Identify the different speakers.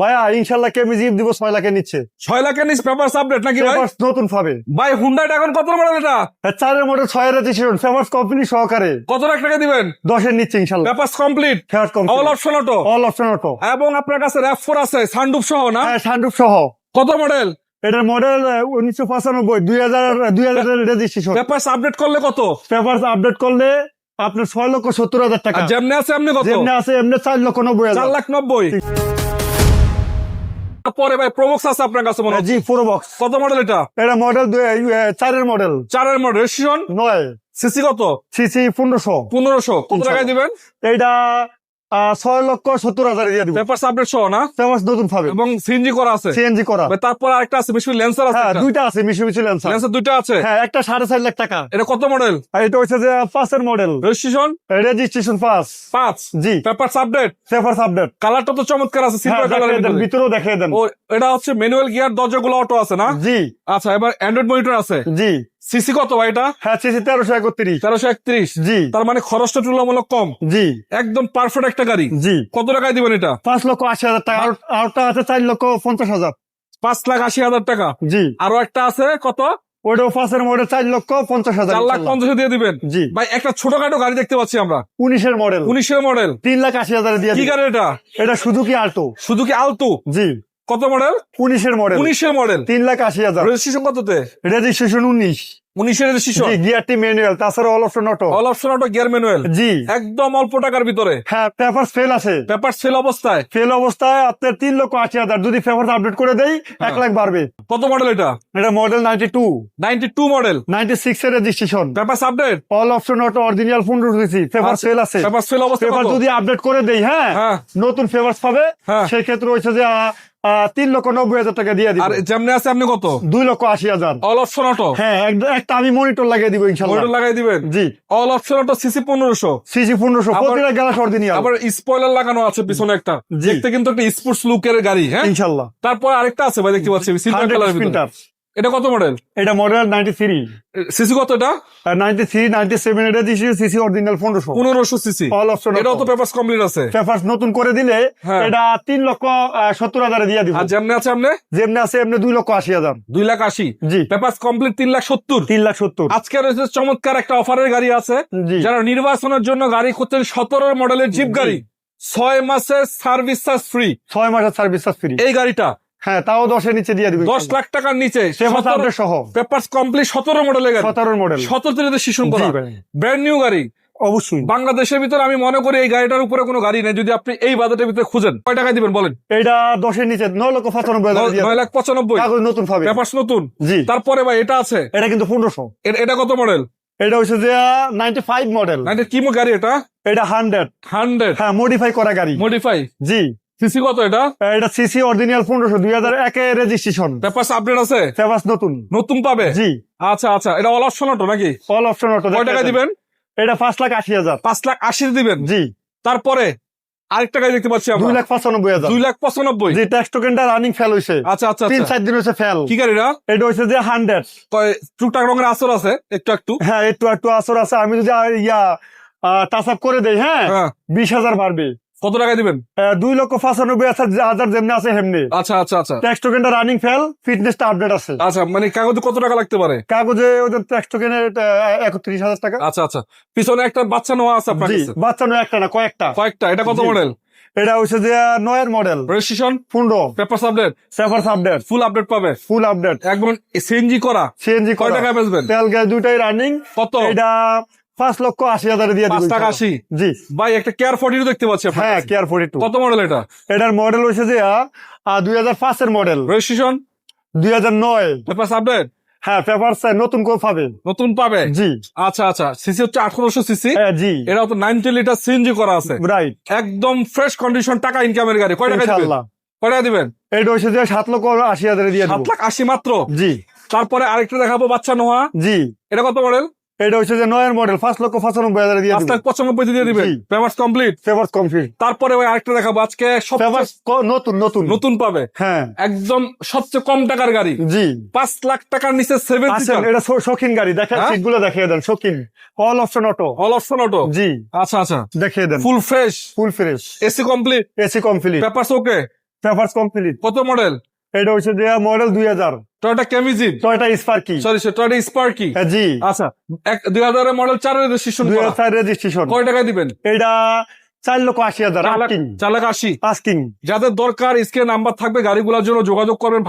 Speaker 1: ভাইয়া ইনশাল্লাহ কেমি জিপ দিব ছয় লাখে নিচ্ছে।
Speaker 2: ছয় লাখের নিচ পেপার আপডেট নাকি ভাই?
Speaker 1: নতুন পাবে।
Speaker 2: ভাই হুন্ডাইটা এখন কত মডেল এটা?
Speaker 1: আর চারের মডেল ছয় রেজিস্ট্রেশন ফেমাস কোম্পানি সহকারে।
Speaker 2: কত লাখ টাকা দিবেন?
Speaker 1: দশের নিচ্ছে ইনশাল্লাহ।
Speaker 2: Paper complete all option auto
Speaker 1: all option auto
Speaker 2: এবং আপনার কাছে র্যাপ ফোর আছে সানডুপ সহ না?
Speaker 1: হ্যাঁ সানরুফ সহ।
Speaker 2: কত মডেল
Speaker 1: এটার মডেল উনিশশো পঁচানব্বই দুই হাজার দুই হাজার রেজিস্ট্রেশন
Speaker 2: পেপার আপডেট করলে কত?
Speaker 1: পেপার আপডেট করলে আপনার ছয় লক্ষ সত্তর হাজার টাকা।
Speaker 2: যেমনি আছে এমনি কত?
Speaker 1: যেমনি আছে এমনি চার লক্ষ নব্বই
Speaker 2: চার লাখ নব্বই। পরে ভাই প্রোবক্স আছে আপনার কাছে মনে হয়।
Speaker 1: জি প্রোবক্স
Speaker 2: কত মডেল এটা?
Speaker 1: এটা মডেল চারের মডেল
Speaker 2: চারের মডেল রেজিস্ট্রেশন
Speaker 1: নয়।
Speaker 2: সিসি কত?
Speaker 1: সিসি পনেরোশো।
Speaker 2: পনেরোশো। কত টাকায় দিবেন?
Speaker 1: এইটা আহ, ছয় লক্ষ সত্তর হাজার দিয়ে দিব।
Speaker 2: পেপার আপডেট সহ না?
Speaker 1: ফেমাস নতুন পাবে
Speaker 2: এবং সিএনজি করা আছে?
Speaker 1: সিএনজি করা।
Speaker 2: তারপর আরেকটা আছে মিশমি লেন্সার আছে
Speaker 1: হ্যাঁ দুইটা আছে
Speaker 2: দুইটা আছে?
Speaker 1: হ্যাঁ একটা সাড়ে চার লাখ টাকা।
Speaker 2: এটা কত মডেল
Speaker 1: আর এটা হচ্ছে যে পাঁচের মডেল
Speaker 2: রেজিস্ট্রেশন
Speaker 1: রেজিস্ট্রেশন পাস
Speaker 2: পাঁচ?
Speaker 1: জি।
Speaker 2: পেপার আপডেট
Speaker 1: পেপার আপডেট
Speaker 2: কালারটা তো চমৎকার আছে সিলভার।
Speaker 1: ভিতরেও দেখিয়ে দেন।
Speaker 2: ও এটা হচ্ছে ম্যানুয়াল গিয়ার দরজাগুলো অটো আছে না?
Speaker 1: জি।
Speaker 2: আচ্ছা এবার অ্যান্ড্রয়েড মনিটর আছে।
Speaker 1: জি।
Speaker 2: সিসি কত ভাই এটা?
Speaker 1: হ্যাঁ সিসি তেরোশো একত্রিশ।
Speaker 2: তেরোশো একত্রিশ।
Speaker 1: জি।
Speaker 2: তার মানে খরচটা তুলনামূলক কম।
Speaker 1: জি।
Speaker 2: একদম পারফেক্ট একটা গাড়ি।
Speaker 1: জি।
Speaker 2: কত টাকায় দিবেন এটা?
Speaker 1: পাঁচ লক্ষ আশি হাজার টাকা। আর- আরটা আছে চার লক্ষ পঞ্চাশ হাজার।
Speaker 2: পাঁচ লাখ আশি হাজার টাকা।
Speaker 1: জি।
Speaker 2: আরও একটা আছে কত?
Speaker 1: ওইটাও পাঁচের মডেল চার লক্ষ পঞ্চাশ হাজার
Speaker 2: চার লাখ পঞ্চাশ দিয়ে দিবেন?
Speaker 1: জি।
Speaker 2: ভাই একটা ছোটখাটো গাড়ি দেখতে পাচ্ছি আমরা।
Speaker 1: উনিশের মডেল।
Speaker 2: উনিশের মডেল।
Speaker 1: তিন লাখ আশি হাজার দিয়ে
Speaker 2: কি। গাড়ি এটা?
Speaker 1: এটা সুজুকি আল্টো
Speaker 2: শুধু কি আলতু।
Speaker 1: জি।
Speaker 2: কত মডেল?
Speaker 1: উনিশের মডেল।
Speaker 2: উনিশের মডেল।
Speaker 1: তিন লাখ আশি হাজার।
Speaker 2: রেজিস্ট্রেশন কততে?
Speaker 1: রেজিস্ট্রেশন উনিশ।
Speaker 2: উনিশের রেজিস্ট্রেশন
Speaker 1: গিয়ারটি ম্যানুয়াল তাছাড়া all option auto
Speaker 2: all option auto gear manual
Speaker 1: জি।
Speaker 2: একদম অল্প টাকার ভিতরে?
Speaker 1: হ্যাঁ পেপার ফেল আছে।
Speaker 2: পেপার সেল অবস্থায়?
Speaker 1: ফেল অবস্থায় আপনার তিন লক্ষ আশি হাজার। যদি পেপার আপডেট করে দেই
Speaker 2: হ্যাঁ।
Speaker 1: এক লাখ বাড়বে।
Speaker 2: কত মডেল এটা?
Speaker 1: এটা model ninety two
Speaker 2: ninety two model
Speaker 1: ninety six এর registration
Speaker 2: paper update
Speaker 1: all option auto original পনেরো দিয়েছি পেপার ফেল আছে।
Speaker 2: পেপার সেল অবস্থা
Speaker 1: পেপার যদি আপডেট করে দেই হ্যাঁ
Speaker 2: হ্যাঁ।
Speaker 1: নতুন পেপার পাবে
Speaker 2: হ্যাঁ।
Speaker 1: সেই ক্ষেত্রে হচ্ছে যে তিন লক্ষ নব্বই হাজার টাকা দিয়ে
Speaker 2: আর যেমনি আছে আপনি কত?
Speaker 1: দুই লক্ষ আশি হাজার।
Speaker 2: অল অপশন অটো
Speaker 1: হ্যাঁ একটা আমি মনিটর লাগিয়ে দিব ইনশাল্লাহ।
Speaker 2: মনিটর লাগিয়ে দিবেন?
Speaker 1: জি।
Speaker 2: অল অপশন অটো সিসি পনেরোশো।
Speaker 1: সিসি পনেরোশো প্রতিটা গ্যালাস অরিজিনাল
Speaker 2: আবার স্পয়লার লাগানো আছে পিছনে একটা। দেখতে কিন্তু একটা স্পোর্টস লুকের গাড়ি হ্যাঁ?
Speaker 1: ইনশাল্লাহ।
Speaker 2: তারপর আরেকটা আছে ভাই দেখতে পাচ্ছি সিলভার কালার এটা কত মডেল
Speaker 1: এটা মডেল নাইনটি থ্রি
Speaker 2: সিসি কত এটা?
Speaker 1: নাইনটি থ্রি নাইনটি সেভেন এটা সিসি অরিজিনাল পনেরোশো।
Speaker 2: পনেরোশো সিসি
Speaker 1: অল অপশন
Speaker 2: এটাও তো পেপার কমপ্লিট আছে।
Speaker 1: পেপার নতুন করে দিলে
Speaker 2: হ্যাঁ।
Speaker 1: এটা তিন লক্ষ সত্তর হাজারে দিয়ে দিব।
Speaker 2: যেমনি আছে আপনি
Speaker 1: যেমনি আছে এমনি দুই লক্ষ আশি হাজার।
Speaker 2: দুই লাখ আশি।
Speaker 1: জি।
Speaker 2: পেপার কমপ্লিট তিন লাখ সত্তর।
Speaker 1: তিন লাখ সত্তর।
Speaker 2: আজকে রয়েছে চমৎকার একটা অফারের গাড়ি আছে। যারা নির্বাচনের জন্য গাড়ি করতেন সতেরো মডেলের জিপ গাড়ি। ছয় মাসের সার্ভিস চার্জ ফ্রি
Speaker 1: ছয় মাসের সার্ভিস চার্জ ফ্রি
Speaker 2: এই গাড়িটা
Speaker 1: হ্যাঁ তাও দশের নিচে দিয়ে দিবি।
Speaker 2: দশ লাখ টাকার নিচে
Speaker 1: সহ
Speaker 2: পেপার কমপ্লিট সতেরো মডেলের গাড়ি।
Speaker 1: সতেরোর মডেল
Speaker 2: সতেরো
Speaker 1: ভাই।
Speaker 2: ব্র্যান্ড নিউ গাড়ি।
Speaker 1: অবশ্যই।
Speaker 2: বাংলাদেশের ভিতরে আমি মনে করি এই গাড়িটার উপরে কোনো গাড়ি নেই যদি আপনি এই বাজেটের ভিতরে খুঁজেন। কয় টাকায় দিবেন বলেন?
Speaker 1: এটা দশের নিচে নয় লক্ষ পঁচানব্বই
Speaker 2: নয় লাখ পঁচানব্বই।
Speaker 1: নতুন পাবে।
Speaker 2: পেপার নতুন।
Speaker 1: জি।
Speaker 2: তারপরে ভাই এটা আছে।
Speaker 1: এটা কিন্তু পনেরোশো।
Speaker 2: এটা কত মডেল
Speaker 1: এটা হচ্ছে যে নাইনটি ফাইভ মডেল
Speaker 2: নাইনটি কি গাড়ি এটা?
Speaker 1: এটা হান্ড্রেড
Speaker 2: হান্ড্রেড
Speaker 1: হ্যাঁ মডিফাই করা গাড়ি।
Speaker 2: মডিফাই
Speaker 1: জি।
Speaker 2: সিসি কত এটা?
Speaker 1: এটা সিসি অরিজিনাল পনেরোশো দুই হাজার একে রেজিস্ট্রেশন
Speaker 2: পেপার আপডেট আছে?
Speaker 1: পেপার নতুন।
Speaker 2: নতুন পাবে?
Speaker 1: জি।
Speaker 2: আচ্ছা আচ্ছা এটা অল অপশন অটো নাকি?
Speaker 1: অল অপশন অটো
Speaker 2: কয় টাকা দিবেন?
Speaker 1: এটা পাঁচ লাখ আশি হাজার।
Speaker 2: পাঁচ লাখ আশি দিবেন?
Speaker 1: জি।
Speaker 2: তারপরে আরেকটা গাড়ি দেখতে পাচ্ছি
Speaker 1: দুই লাখ পঁচানব্বই হাজার।
Speaker 2: দুই লাখ পঁচানব্বই?
Speaker 1: যে ট্যাক্স টোকেনটা রানিং ফেল হয়েছে
Speaker 2: আচ্ছা আচ্ছা
Speaker 1: তিন
Speaker 2: আচ্ছা।
Speaker 1: চার দিন হয়েছে ফেল
Speaker 2: কি গাড়িটা
Speaker 1: এটা? হচ্ছে যে হান্ড্রেড
Speaker 2: টুকটাক রঙের আসর আছে? একটু একটু।
Speaker 1: হ্যাঁ একটু একটু আসর আছে। আমি যদি ইয়া টাচ আপ করে দেই হ্যাঁ?
Speaker 2: হ্যাঁ।
Speaker 1: বিশ হাজার বাড়বে।
Speaker 2: কত টাকা দিবেন?
Speaker 1: দুই লক্ষ পঁচানব্বই হাজার যেমনি আছে হেমনি।
Speaker 2: আচ্ছা আচ্ছা আচ্ছা।
Speaker 1: ট্যাক্স টোকেনটা রানিং ফেল ফিটনেসটা আপডেট আছে।
Speaker 2: আচ্ছা মানে কাগজে কত টাকা লাগতে পারে?
Speaker 1: কাগজে ওদের ট্যাক্স টোকেনের একত্রিশ হাজার টাকা।
Speaker 2: আচ্ছা আচ্ছা। পিছনে একটা বাচ্চা নেওয়া আছে আপনার
Speaker 1: বাচ্চা নয় একটা না কয়েকটা।
Speaker 2: কয়েকটা। এটা কত মডেল
Speaker 1: এটা হচ্ছে যে নয়ের মডেল
Speaker 2: রেজিস্ট্রেশন
Speaker 1: পনেরো।
Speaker 2: পেপার আপডেট
Speaker 1: সেফার্স আপডেট
Speaker 2: ফুল আপডেট পাবে?
Speaker 1: ফুল আপডেট
Speaker 2: একদম সিএনজি করা?
Speaker 1: সিএনজি
Speaker 2: কয় টাকা বেচবেন?
Speaker 1: তেল গ্যাস দুইটাই রানিং
Speaker 2: কত?
Speaker 1: এটা পাঁচ লক্ষ আশি হাজারে দিয়ে
Speaker 2: পাঁচ টাকা আশি?
Speaker 1: জি।
Speaker 2: ভাই একটা কেয়ার ফর্টিও দেখতে পাচ্ছি
Speaker 1: হ্যাঁ। কেয়ার ফোর্টি টু
Speaker 2: কত মডেল এটা?
Speaker 1: এটার মডেল হচ্ছে যে দুই হাজার পাঁচের মডেল
Speaker 2: রেজিস্ট্রেশন
Speaker 1: দুই হাজার নয়।
Speaker 2: পেপার আপডেট
Speaker 1: হ্যাঁ পেপার নতুন করে পাবে।
Speaker 2: নতুন পাবে?
Speaker 1: জি।
Speaker 2: আচ্ছা আচ্ছা। সিসি হচ্ছে আঠারোশো সিসি
Speaker 1: হ্যাঁ, জি।
Speaker 2: এটা তো নাইনটি লিটার সিএনজি করা আছে।
Speaker 1: রাইট
Speaker 2: একদম ফ্রেশ কন্ডিশন টাকা ইনকামের গাড়ি। কয় টাকা দিবেন? কয় টাকা দিবেন?
Speaker 1: এটা হচ্ছে যে সাত লক্ষ আশি হাজারে দিয়ে
Speaker 2: সাত লাখ আশি মাত্র?
Speaker 1: জি।
Speaker 2: তারপরে আরেকটা দেখাবো বাচ্চা নোহা।
Speaker 1: জি।
Speaker 2: এটা কত মডেল
Speaker 1: এটা হচ্ছে যে নয়ের মডেল পাঁচ লক্ষ পঁচানব্বই হাজারে দিয়ে
Speaker 2: পাঁচ লাখ পঁচানব্বই দিয়ে। কমপ্লিট
Speaker 1: কমপ্লিট
Speaker 2: তারপরে আরেকটা দেখাবো আজকে
Speaker 1: পেপার নতুন নতুন।
Speaker 2: নতুন পাবে।
Speaker 1: হ্যাঁ।
Speaker 2: একদম সবচেয়ে কম টাকার গাড়ি।
Speaker 1: জি।
Speaker 2: পাঁচ লাখ টাকার নিচে সেভেন
Speaker 1: আচ্ছা এটা শৌখিন গাড়ি। দেখেন
Speaker 2: হ্যাঁ?
Speaker 1: দেখিয়ে দেন শৌখিন। All option auto
Speaker 2: all option auto
Speaker 1: জি।
Speaker 2: আচ্ছা আচ্ছা।
Speaker 1: দেখিয়ে দেন।
Speaker 2: Full fresh
Speaker 1: full fresh
Speaker 2: AC complete
Speaker 1: AC complete
Speaker 2: paper okay
Speaker 1: paper complete
Speaker 2: কত মডেল
Speaker 1: এটা হচ্ছে যে মডেল দুই হাজার।
Speaker 2: টয়টা কেমিজি
Speaker 1: Toyota Sparky
Speaker 2: sorry Toyota Sparky
Speaker 1: জি।
Speaker 2: আচ্ছা এক দুই হাজার মডেল চার রেজিস্ট্রেশন
Speaker 1: দুই হাজার রেজিস্ট্রেশন
Speaker 2: কয় টাকা দিবেন?
Speaker 1: এটা চার লক্ষ আশি হাজার
Speaker 2: চার লাখ আশি।
Speaker 1: আস্কিং
Speaker 2: যাদের দরকার স্ক্রিনে নাম্বার থাকবে গাড়িগুলোর জন্য যোগাযোগ করবেন।